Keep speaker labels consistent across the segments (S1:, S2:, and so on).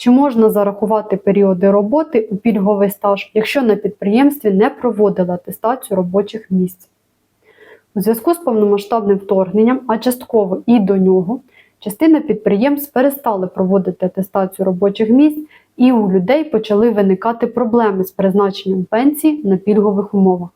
S1: Чи можна зарахувати періоди роботи у пільговий стаж, якщо на підприємстві не проводили атестацію робочих місць? У зв'язку з повномасштабним вторгненням, а частково і до нього, частина підприємств перестали проводити атестацію робочих місць, і у людей почали виникати проблеми з призначенням пенсії на пільгових умовах.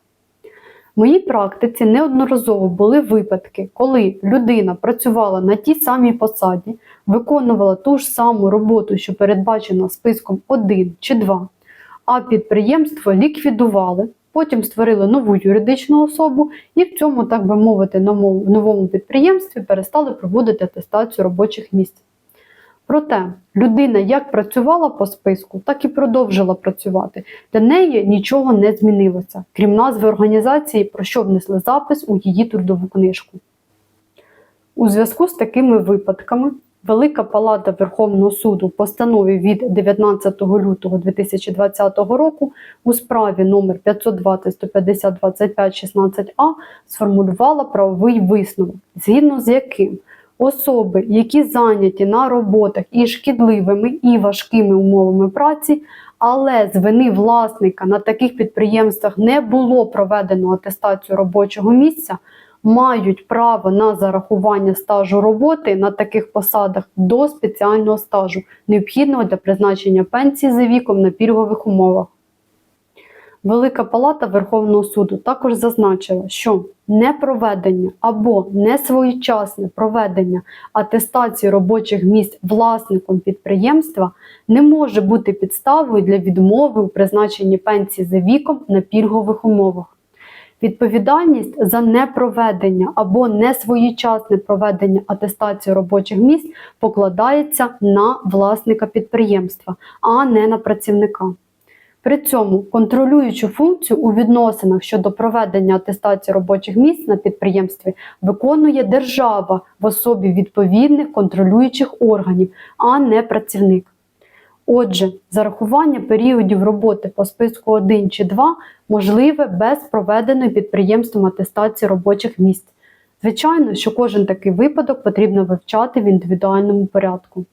S1: В моїй практиці неодноразово були випадки, коли людина працювала на тій самій посаді, виконувала ту ж саму роботу, що передбачена списком 1 чи 2, а підприємство ліквідували, потім створили нову юридичну особу і в цьому, так би мовити, новому, підприємстві перестали проводити атестацію робочих місць. Проте людина як працювала по списку, так і продовжила працювати. Для неї нічого не змінилося, крім назви організації, про що внесли запис у її трудову книжку. У зв'язку з такими випадками Велика Палата Верховного суду постанові від 19 лютого 2020 року у справі номер 520 150 25 16 а сформулювала правовий висновок, згідно з яким особи, які зайняті на роботах із шкідливими і важкими умовами праці, але з вини власника на таких підприємствах не було проведено атестацію робочого місця, мають право на зарахування стажу роботи на таких посадах до спеціального стажу, необхідного для призначення пенсії за віком на пільгових умовах. Велика Палата Верховного суду також зазначила, що непроведення або несвоєчасне проведення атестації робочих місць власником підприємства не може бути підставою для відмови у призначенні пенсії за віком на пільгових умовах. Відповідальність за непроведення або несвоєчасне проведення атестації робочих місць покладається на власника підприємства, а не на працівника. При цьому контролюючу функцію у відносинах щодо проведення атестації робочих місць на підприємстві виконує держава в особі відповідних контролюючих органів, а не працівник. Отже, зарахування періодів роботи по списку 1 чи 2 можливе без проведеної підприємством атестації робочих місць. Звичайно, що кожен такий випадок потрібно вивчати в індивідуальному порядку.